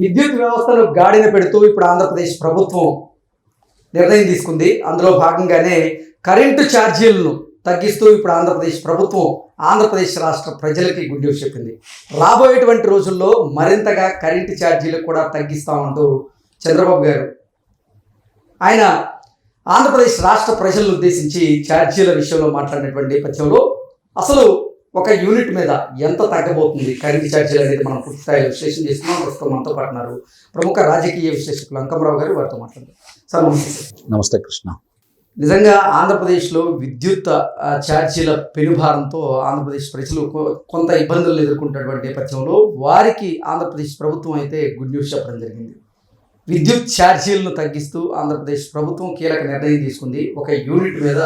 విద్యుత్ వ్యవస్థను గాడిన పెడుతూ ఇప్పుడు ఆంధ్రప్రదేశ్ ప్రభుత్వం నిర్ణయం తీసుకుంది. అందులో భాగంగానే కరెంటు ఛార్జీలను తగ్గిస్తూ ఇప్పుడు ఆంధ్రప్రదేశ్ ప్రభుత్వం ఆంధ్రప్రదేశ్ రాష్ట్ర ప్రజలకి గుడ్ న్యూస్ చెప్పింది. రాబోయేటువంటి రోజుల్లో మరింతగా కరెంటు ఛార్జీలు కూడా తగ్గిస్తామంటూ చంద్రబాబు గారు. ఆయన ఆంధ్రప్రదేశ్ రాష్ట్ర ప్రజలను ఉద్దేశించి ఛార్జీల విషయంలో మాట్లాడినటువంటి నేపథ్యంలో అసలు ఒక యూనిట్ మీద ఎంత తగ్గబోతుంది? కరెంటు ఛార్జీలు అనేది మనం పూర్తి స్థాయిలో విశ్లేషణ చేస్తున్నాం ప్రస్తుతం మనతో పాటు ఉన్నారు ప్రముఖ రాజకీయ విశ్లేషకులు అంకమరావు గారు. వారితో మాట్లాడారు సార్ నమస్తే నమస్తే కృష్ణ. నిజంగా ఆంధ్రప్రదేశ్లో విద్యుత్ ఛార్జీల పెనుభారంతో ఆంధ్రప్రదేశ్ ప్రజలు కొంత ఇబ్బందులు ఎదుర్కొంటున్నటువంటి నేపథ్యంలో వారికి ఆంధ్రప్రదేశ్ ప్రభుత్వం అయితే గుడ్ న్యూస్ చెప్పడం జరిగింది. విద్యుత్ ఛార్జీలను తగ్గిస్తూ ఆంధ్రప్రదేశ్ ప్రభుత్వం కీలక నిర్ణయం తీసుకుంది. ఒక యూనిట్ మీద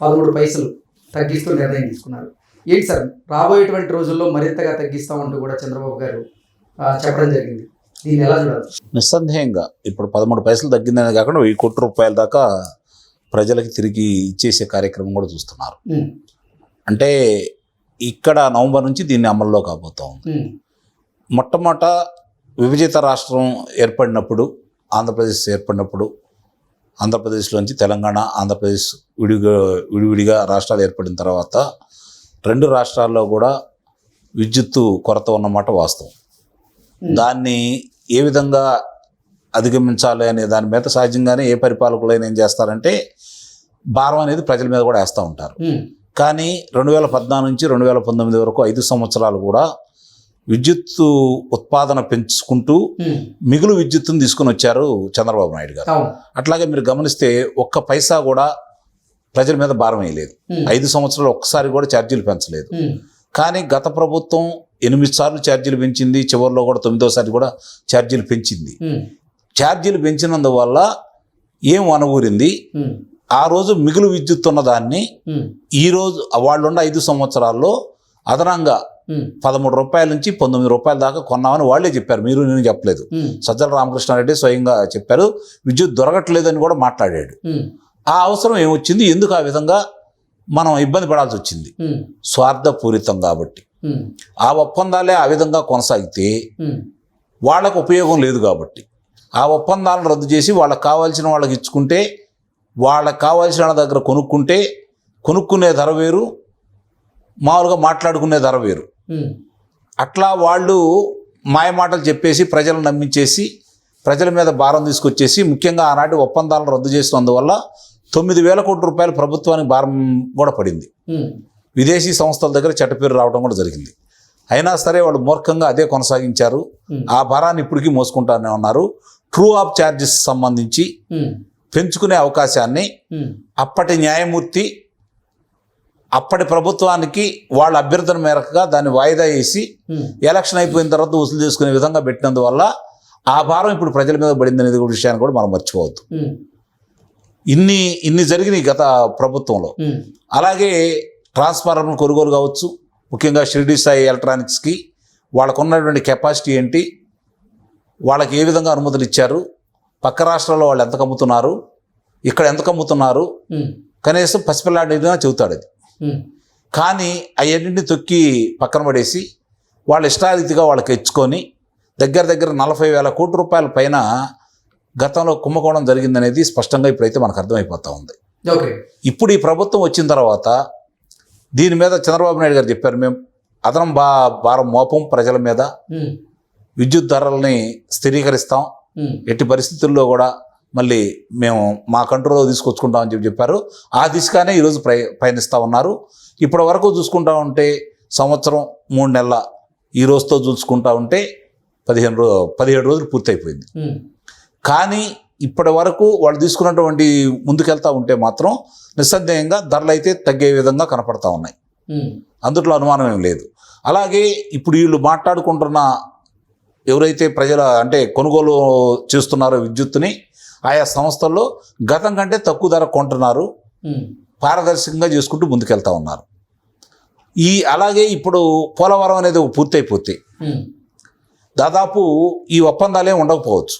పదమూడు పైసలు తగ్గిస్తూ నిర్ణయం తీసుకున్నారు. ఏంటి సార్? రాబోయేటువంటి రోజుల్లో మరింతగా తగ్గిస్తామంటూ కూడా చంద్రబాబు గారు చెప్పడం జరిగింది. దీన్ని ఎలా చూడాలి? నిస్సందేహంగా ఇప్పుడు పదమూడు పైసలు తగ్గిందనే కాకుండా వెయ్యి కోట్ల రూపాయల దాకా ప్రజలకి తిరిగి ఇచ్చేసే కార్యక్రమం కూడా చూస్తున్నారు. అంటే ఇక్కడ నవంబర్ నుంచి దీన్ని అమల్లో కాబోతా ఉంది మొట్టమొదట విభజిత రాష్ట్రం ఏర్పడినప్పుడు ఆంధ్రప్రదేశ్ ఏర్పడినప్పుడు ఆంధ్రప్రదేశ్లోంచి తెలంగాణ ఆంధ్రప్రదేశ్ విడిగా విడివిడిగా రాష్ట్రాలు ఏర్పడిన తర్వాత రెండు రాష్ట్రాల్లో కూడా విద్యుత్తు కొరత ఉన్నమాట వాస్తవం. ఉమ్. దాన్ని ఏ విధంగా అధిగమించాలి అనే దాని మీద సహజంగానే ఏ పరిపాలకులైనా ఏం చేస్తారంటే భారం అనేది ప్రజల మీద కూడా వేస్తూ ఉంటారు. ఉమ్, కానీ రెండు వేల పద్నాలుగు నుంచి రెండు వేల పంతొమ్మిది వరకు ఐదు సంవత్సరాలు కూడా విద్యుత్తు ఉత్పాదన పెంచుకుంటూ ఉమ్, మిగులు విద్యుత్తును తీసుకుని వచ్చారు చంద్రబాబు నాయుడు గారు. అట్లాగే మీరు గమనిస్తే ఒక్క పైసా కూడా ప్రజల మీద భారం వేయలేదు. ఐదు సంవత్సరాలు ఒక్కసారి కూడా ఛార్జీలు పెంచలేదు. కానీ గత ప్రభుత్వం ఎనిమిది సార్లు ఛార్జీలు పెంచింది చివరిలో కూడా తొమ్మిదోసారి కూడా ఛార్జీలు పెంచింది. ఛార్జీలు పెంచినందువల్ల ఏం అనగూరింది ఉమ్, ఆ రోజు మిగులు విద్యుత్ ఉన్న దాన్ని ఉమ్, ఈ రోజు వాళ్ళున్న ఐదు సంవత్సరాల్లో అదనంగా పదమూడు రూపాయల నుంచి పంతొమ్మిది రూపాయల దాకా కొన్నామని వాళ్ళే చెప్పారు. మీరు నేను చెప్పలేదు. సజ్జల రామకృష్ణారెడ్డి స్వయంగా చెప్పారు. విద్యుత్ దొరకట్లేదని కూడా మాట్లాడాడు. ఆ అవసరం ఏమొచ్చింది? ఎందుకు ఆ విధంగా మనం ఇబ్బంది పడాల్సి వచ్చింది? స్వార్థపూరితం కాబట్టి. ఆ ఒప్పందాలే ఆ విధంగా కొనసాగితే వాళ్ళకు ఉపయోగం లేదు కాబట్టి. ఆ ఒప్పందాలను రద్దు చేసి వాళ్ళకి కావాల్సిన వాళ్ళకి ఇచ్చుకుంటే వాళ్ళకి కావాల్సిన వాళ్ళ దగ్గర కొనుక్కుంటే కొనుక్కునే ధర వేరు మామూలుగా మాట్లాడుకునే ధర వేరు. అట్లా వాళ్ళు మాయమాటలు చెప్పేసి ప్రజలను నమ్మించేసి ప్రజల మీద భారం తీసుకొచ్చేసి ముఖ్యంగా ఆనాటి ఒప్పందాలను రద్దు చేసినందువల్ల తొమ్మిది వేల కోట్ల రూపాయలు ప్రభుత్వానికి భారం కూడా పడింది. విదేశీ సంస్థల దగ్గర చెట్టపేరు రావడం కూడా జరిగింది. అయినా సరే వాళ్ళు మూర్ఖంగా అదే కొనసాగించారు. ఆ భారాన్ని ఇప్పటికీ మోసుకుంటానే ఉన్నారు. ట్రూ ఆఫ్ ఛార్జెస్ సంబంధించి పెంచుకునే అవకాశాన్ని అప్పటి న్యాయమూర్తి అప్పటి ప్రభుత్వానికి వాళ్ళ అభ్యర్థన మేరకుగా దాన్ని వాయిదా వేసి ఎలక్షన్ అయిపోయిన తర్వాత వసూలు చేసుకునే విధంగా పెట్టినందువల్ల ఆ భారం ఇప్పుడు ప్రజల మీద పడింది అనేది కూడా విషయాన్ని కూడా మనం మర్చిపోవద్దు. ఇన్ని ఇన్ని జరిగినాయి గత ప్రభుత్వంలో. అలాగే ట్రాన్స్ఫార్మర్ కొనుగోలు కావచ్చు ముఖ్యంగా షిరిడి సాయి ఎలక్ట్రానిక్స్కి వాళ్ళకు ఉన్నటువంటి కెపాసిటీ ఏంటి వాళ్ళకి ఏ విధంగా అనుమతులు ఇచ్చారు పక్క రాష్ట్రాల్లో వాళ్ళు ఎంత కమ్ముతున్నారు ఇక్కడ ఎంత కమ్ముతున్నారు కనీసం పసిపిల్లాడినా చెబుతాడు అది. కానీ అవన్నింటిని తొక్కి పక్కన పడేసి వాళ్ళ ఇష్టారీతిగా వాళ్ళకి ఇచ్చుకొని దగ్గర దగ్గర నలభై వేల కోట్ల రూపాయల పైన గతంలో కుంభకోణం జరిగిందనేది స్పష్టంగా ఇప్పుడైతే మనకు అర్థమైపోతా ఉంది. ఓకే. ఇప్పుడు ఈ ప్రభుత్వం వచ్చిన తర్వాత దీని మీద చంద్రబాబు నాయుడు గారు చెప్పారు మేము అదనం బా భారం మోపం ప్రజల మీద విద్యుత్ ధరల్ని స్థిరీకరిస్తాం. ఎట్టి పరిస్థితుల్లో కూడా మళ్ళీ మేము మా కంట్రోల్లో తీసుకొచ్చుకుంటామని చెప్పి చెప్పారు. ఆ దిశగానే ఈరోజు ప్రయ పయనిస్తూ ఉన్నారు. ఇప్పటి వరకు చూసుకుంటా ఉంటే సంవత్సరం మూడు నెలల ఈ రోజుతో చూసుకుంటా ఉంటే పదిహేను రో పదిహేడు రోజులు పూర్తయిపోయింది. కానీ ఇప్పటి వరకు వాళ్ళు తీసుకున్నటువంటి ముందుకెళ్తా ఉంటే మాత్రం నిస్సందేహంగా ధరలు అయితే తగ్గే విధంగా కనపడతా ఉన్నాయి. అందుట్లో అనుమానం ఏం లేదు. అలాగే ఇప్పుడు వీళ్ళు మాట్లాడుకుంటున్న ఎవరైతే ప్రజల అంటే కొనుగోలు చేస్తున్నారో విద్యుత్తుని ఆయా సంస్థల్లో గతం కంటే తక్కువ ధర కొంటున్నారు. పారదర్శకంగా చేసుకుంటూ ముందుకెళ్తా ఉన్నారు. ఈ అలాగే ఇప్పుడు పోలవరం అనేది పూర్తయిపోతే దాదాపు ఈ ఒప్పందాలే ఉండకపోవచ్చు.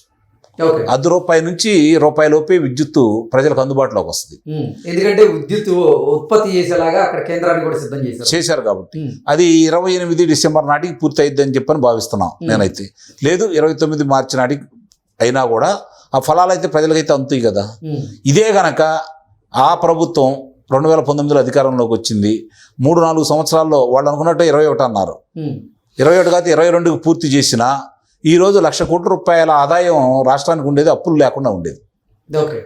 అర్ధ రూపాయి నుంచి రూపాయి లోపే విద్యుత్తు ప్రజలకు అందుబాటులోకి వస్తుంది. ఎందుకంటే విద్యుత్ ఉత్పత్తి చేసేలాగా అక్కడ కేంద్రాన్ని కూడా సిద్ధం చేశారు. చేశారు కాబట్టి. అది ఇరవై ఎనిమిది డిసెంబర్ నాటికి పూర్తి అయిద్దని చెప్పని భావిస్తున్నాం నేనైతే. లేదు ఇరవై తొమ్మిది మార్చి నాటికి అయినా కూడా ఆ ఫలాలు అయితే ప్రజలకైతే అందుతాయి కదా. ఇదే గనక ఆ ప్రభుత్వం రెండు వేల పంతొమ్మిదిలో అధికారంలోకి వచ్చింది. మూడు నాలుగు సంవత్సరాల్లో వాళ్ళు అనుకున్నట్టు ఇరవై ఒకటి అన్నారు. ఇరవై ఒకటి కాదు ఇరవై రెండుకి పూర్తి చేసిన ఈ రోజు లక్ష కోట్ల రూపాయల ఆదాయం రాష్ట్రానికి ఉండేది అప్పులు లేకుండా ఉండేది. ఓకే.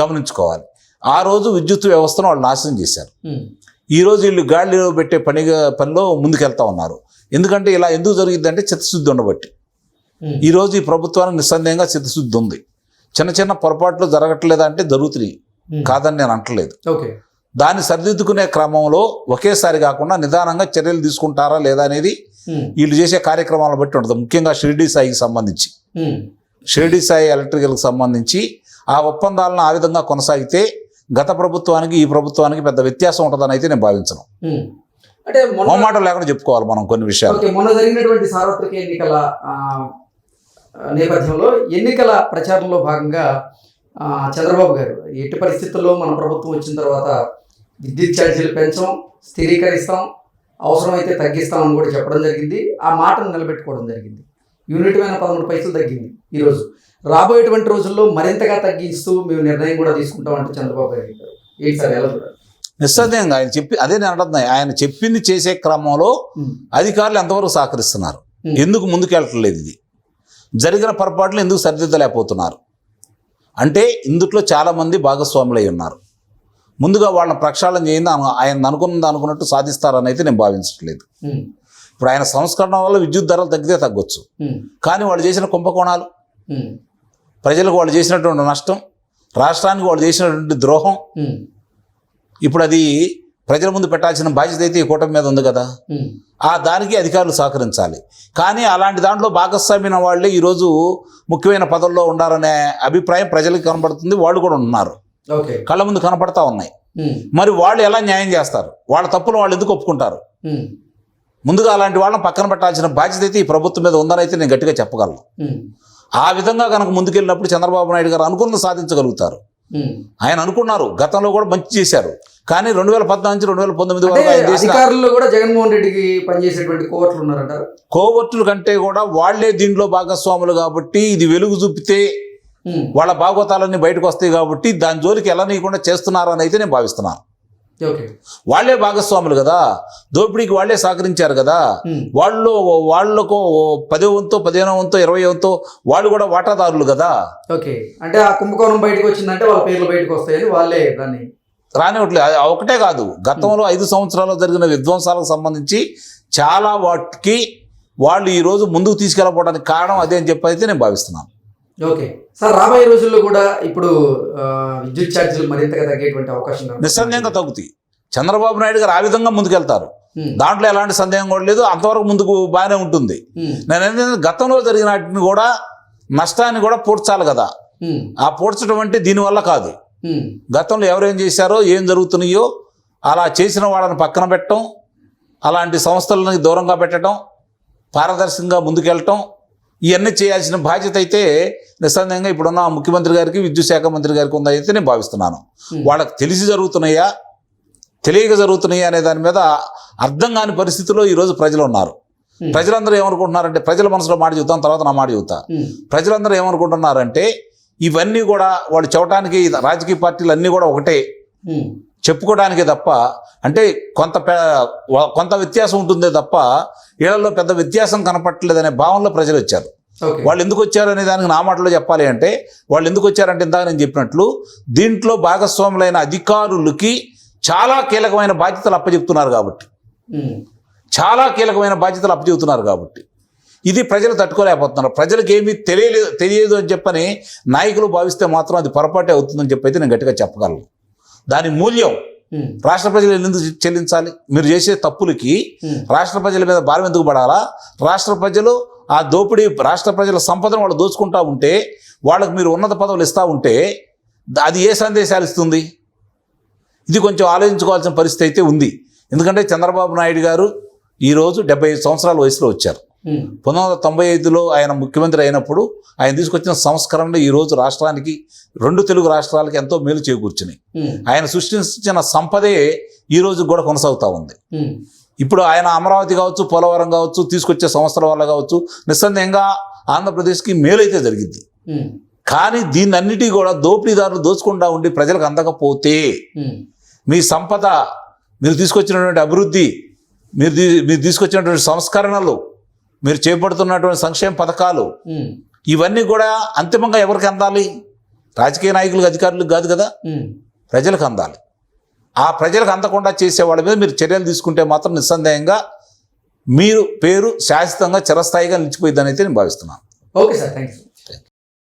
గమనించుకోవాలి. ఆ రోజు విద్యుత్ వ్యవస్థను వాళ్ళు నాశనం చేశారు. ఉమ్. ఈ రోజు వీళ్ళు గాలిలో పెట్టే పనిగా పనిలో ముందుకెళ్తా ఉన్నారు. ఎందుకంటే ఇలా ఎందుకు జరిగిందంటే చిత్తశుద్ధి ఉండబట్టి. ఉమ్. ఈ రోజు ఈ ప్రభుత్వానికి నిస్సందేహంగా చిత్తశుద్ధి ఉంది. చిన్న చిన్న పొరపాట్లు జరగట్లేదా అంటే జరుగుతున్నాయి. కాదని నేను అంటలేదు ఓకే. దాన్ని సరిదిద్దుకునే క్రమంలో ఒకేసారి కాకుండా నిదానంగా చర్యలు తీసుకుంటారా లేదా అనేది. వీళ్ళు చేసే కార్యక్రమాలను బట్టి ఉంటుంది. ముఖ్యంగా షిరిడి సాయికి సంబంధించి. షిరిడి సాయి ఎలక్ట్రికల్కి సంబంధించి ఆ ఒప్పందాలను ఆ విధంగా కొనసాగితే గత ప్రభుత్వానికి ఈ ప్రభుత్వానికి పెద్ద వ్యత్యాసం ఉంటుందని అయితే నేను భావించను. అంటే మొహమాటం లేకుండా చెప్పుకోవాలి మనం కొన్ని విషయాలు. మొన్న జరిగినటువంటి సార్వత్రిక ఎన్నికల నేపథ్యంలో ఎన్నికల ప్రచారంలో భాగంగా చంద్రబాబు గారు ఎట్టి పరిస్థితుల్లో మన ప్రభుత్వం వచ్చిన తర్వాత విద్యుత్ ఛార్జీలు పెంచం స్థిరీకరిస్తాం అవసరమైతే తగ్గిస్తామని కూడా చెప్పడం జరిగింది. ఆ మాటను నిలబెట్టుకోవడం జరిగింది. యూనిట్ పైన పదమూడు పైసలు తగ్గింది ఈరోజు. రాబోయేటువంటి రోజుల్లో మరింతగా తగ్గిస్తూ మేము నిర్ణయం కూడా తీసుకుంటామంటే చంద్రబాబు గారు ఏంటి సార్ ఎలా చూడాలి? నిస్సందేహంగా ఆయన చెప్పి అదే నేను అంటున్నా ఆయన చెప్పింది చేసే క్రమంలో. అధికారులు ఎంతవరకు సహకరిస్తున్నారు. ఎందుకు ముందుకెళ్ళట్లేదు ఇది? జరిగిన పొరపాట్లు ఎందుకు సరిదిద్దలేకపోతున్నారు? అంటే ఇందుట్లో చాలామంది భాగస్వాములై ఉన్నారు. ముందుగా వాళ్ళని ప్రక్షాళన అను- ఆయన అనుకున్నది అనుకున్నట్టు సాధిస్తారని అయితే నేను భావించట్లేదు. ఇప్పుడు ఆయన సంస్కరణ వల్ల విద్యుత్ ధరలు తగ్గితే తగ్గొచ్చు. కానీ వాళ్ళు చేసిన కుంభకోణాలు. ప్రజలకు వాళ్ళు చేసినటువంటి నష్టం రాష్ట్రానికి వాళ్ళు చేసినటువంటి ద్రోహం. ఇప్పుడు అది ప్రజల ముందు పెట్టాల్సిన బాధ్యత అయితే ఈ కూటమి మీద ఉంది కదా. ఆ దానికి అధికారులు సహకరించాలి కానీ అలాంటి దాంట్లో భాగస్వామ్యమైన వాళ్ళే ఈరోజు ముఖ్యమైన పదవుల్లో ఉండాలనే అభిప్రాయం ప్రజలకు కనబడుతుంది వాళ్ళు కూడా ఉన్నారు కళ్ళ ముందు కనపడతా ఉన్నాయి. మరి వాళ్ళు ఎలా న్యాయం చేస్తారు వాళ్ళ తప్పులు వాళ్ళు ఎందుకు ఒప్పుకుంటారు. ముందుగా అలాంటి వాళ్ళని పక్కన పెట్టాల్సిన బాధ్యత అయితే ఈ ప్రభుత్వం మీద ఉందని అయితే నేను గట్టిగా చెప్పగలను. ఆ విధంగా కనుక ముందుకెళ్ళినప్పుడు చంద్రబాబు నాయుడు గారు అనుకున్నది సాధించగలుగుతారు. ఆయన అనుకున్నారు గతంలో కూడా మంచి చేశారు కానీ రెండు వేల పద్నాలుగు నుంచి రెండు వేల పంతొమ్మిది వరకు అధికారుల్లో కూడా జగన్మోహన్ రెడ్డికి పనిచేసేటువంటి కోవర్టుల కంటే కూడా వాళ్ళే దీంట్లో భాగస్వాములు కాబట్టి ఇది వెలుగు చూపితే. వాళ్ళ భాగవతాలన్నీ బయటకు వస్తాయి కాబట్టి దాని జోలికి వెళ్ళనీయకుండా చేస్తున్నారు అని అయితే నేను భావిస్తున్నాను వాళ్ళే భాగస్వాములు కదా. దోపిడీకి వాళ్ళే సహకరించారు కదా. ఉమ్. వాళ్ళు వాళ్ళకు పదో వంతో పదిహేనో వంతో ఇరవై వంతో వాళ్ళు కూడా వాటాదారులు కదా. ఓకే అంటే ఆ కుంభకోణం బయటకు వచ్చిందంటే వాళ్ళ పేర్లు బయటకు వస్తాయని వాళ్ళే దాన్ని రానివ్వట్లేదు అది ఒకటే కాదు. గతంలో ఐదు సంవత్సరాల్లో జరిగిన విధ్వంసాలకు సంబంధించి చాలా వాటికి వాళ్ళు ఈ రోజు ముందుకు తీసుకెళ్ళకపోవడానికి కారణం అదే అని చెప్పి అయితే నేను భావిస్తున్నాను. ఓకే సార్ రాబోయే రోజుల్లో కూడా ఇప్పుడు విద్యుత్ ఛార్జీలు మరింతగా తగ్గేటువంటి అవకాశం. నిస్సందేహంగా తగ్గుతాయి చంద్రబాబు నాయుడు గారు ఆ విధంగా ముందుకెళ్తారు. దాంట్లో ఎలాంటి సందేహం కూడా లేదు అంతవరకు ముందుకు బాగానే ఉంటుంది. నేను ఏంటంటే గతంలో జరిగిన కూడా నష్టాన్ని కూడా పూడ్చాలి కదా. ఆ పూడ్చడం అంటే దీనివల్ల కాదు. గతంలో ఎవరేం చేశారో ఏం జరుగుతున్నాయో అలా చేసిన వాళ్ళని పక్కన పెట్టడం అలాంటి సంస్థలను దూరంగా పెట్టడం పారదర్శకంగా ముందుకెళ్ళటం ఇవన్నీ చేయాల్సిన బాధ్యత అయితే నిస్సందేహంగా ఇప్పుడున్న ముఖ్యమంత్రి గారికి విద్యుత్ శాఖ మంత్రి గారికి ఉందని అయితే నేను భావిస్తున్నాను Hmm. వాళ్ళకి తెలిసి జరుగుతున్నాయా తెలియక జరుగుతున్నాయా అనే దాని మీద అర్థం కాని పరిస్థితిలో ఈరోజు ప్రజలు ఉన్నారు Hmm. ప్రజలందరూ ఏమనుకుంటున్నారంటే ప్రజల మనసులో మాట చెబుతాం తర్వాత నా మాట చెబుతా ఉమ్. ప్రజలందరూ ఏమనుకుంటున్నారంటే ఇవన్నీ కూడా వాళ్ళు చెప్పడానికి రాజకీయ పార్టీలు అన్నీ కూడా ఒకటే. చెప్పుకోవడానికే తప్ప అంటే కొంత కొంత వ్యత్యాసం ఉంటుందే తప్ప వీళ్ళల్లో పెద్ద వ్యత్యాసం కనపట్టలేదనే భావనలో ప్రజలు వచ్చారు. వాళ్ళు ఎందుకు వచ్చారు అనే దానికి నా మాటలో చెప్పాలి అంటే వాళ్ళు ఎందుకు వచ్చారంటే ఇందాక నేను చెప్పినట్లు దీంట్లో భాగస్వాములైన అధికారులకి చాలా కీలకమైన బాధ్యతలు అప్పచెప్తున్నారు కాబట్టి. చాలా కీలకమైన బాధ్యతలు అప్పచెబుతున్నారు కాబట్టి. ఇది ప్రజలు తట్టుకోలేకపోతున్నారు. ప్రజలకు ఏమీ తెలియలేదు తెలియదు అని చెప్పని నాయకులు భావిస్తే మాత్రం అది పొరపాటే అవుతుందని చెప్పి అయితే నేను గట్టిగా చెప్పగలను. దాని మూల్యం. రాష్ట్ర ప్రజలు ఎందుకు చెల్లించాలి? మీరు చేసే తప్పులకి. రాష్ట్ర ప్రజల మీద భారం ఎందుకు పడాలా? రాష్ట్ర ప్రజలు ఆ దోపిడీ రాష్ట్ర ప్రజల సంపదను వాళ్ళు దోచుకుంటా ఉంటే వాళ్ళకి మీరు ఉన్నత పదవులు ఇస్తూ ఉంటే అది ఏ సందేశాలు ఇస్తుంది? ఇది కొంచెం ఆలోచించుకోవాల్సిన పరిస్థితి అయితే ఉంది. ఎందుకంటే చంద్రబాబు నాయుడు గారు ఈరోజు డెబ్బై ఐదు సంవత్సరాల వయసులో వచ్చారు. పంతొమ్మిది వందల తొంభై ఐదులో ఆయన ముఖ్యమంత్రి అయినప్పుడు ఆయన తీసుకొచ్చిన సంస్కరణలు ఈ రోజు రాష్ట్రానికి రెండు తెలుగు రాష్ట్రాలకి ఎంతో మేలు చేకూర్చినాయి. ఆయన సృష్టించిన సంపదే ఈ రోజు కూడా కొనసాగుతూ ఉంది. ఇప్పుడు ఆయన అమరావతి కావచ్చు పోలవరం కావచ్చు తీసుకొచ్చే సంస్థల వల్ల కావచ్చు నిస్సందేహంగా ఆంధ్రప్రదేశ్కి మేలైతే జరిగింది. ఉమ్, కానీ దీన్నన్నిటి కూడా దోపిడీదారులు దోచుకుండా ఉండి ప్రజలకు అందకపోతే మీ సంపద మీరు తీసుకొచ్చినటువంటి అభివృద్ధి మీరు మీరు తీసుకొచ్చినటువంటి సంస్కరణలు మీరు చేపడుతున్నటువంటి సంక్షేమ పథకాలు ఇవన్నీ కూడా అంతిమంగా ఎవరికి అందాలి? రాజకీయ నాయకులకు అధికారులకు కాదు కదా. ప్రజలకు అందాలి. ఆ ప్రజలకు అందకుండా చేసే వాళ్ళ మీద మీరు చర్యలు తీసుకుంటే మాత్రం నిస్సందేహంగా మీరు పేరు శాశ్వతంగా చిరస్థాయిగా నిలిచిపోయిద్దని అయితే నేను భావిస్తున్నాను. Okay sir thank you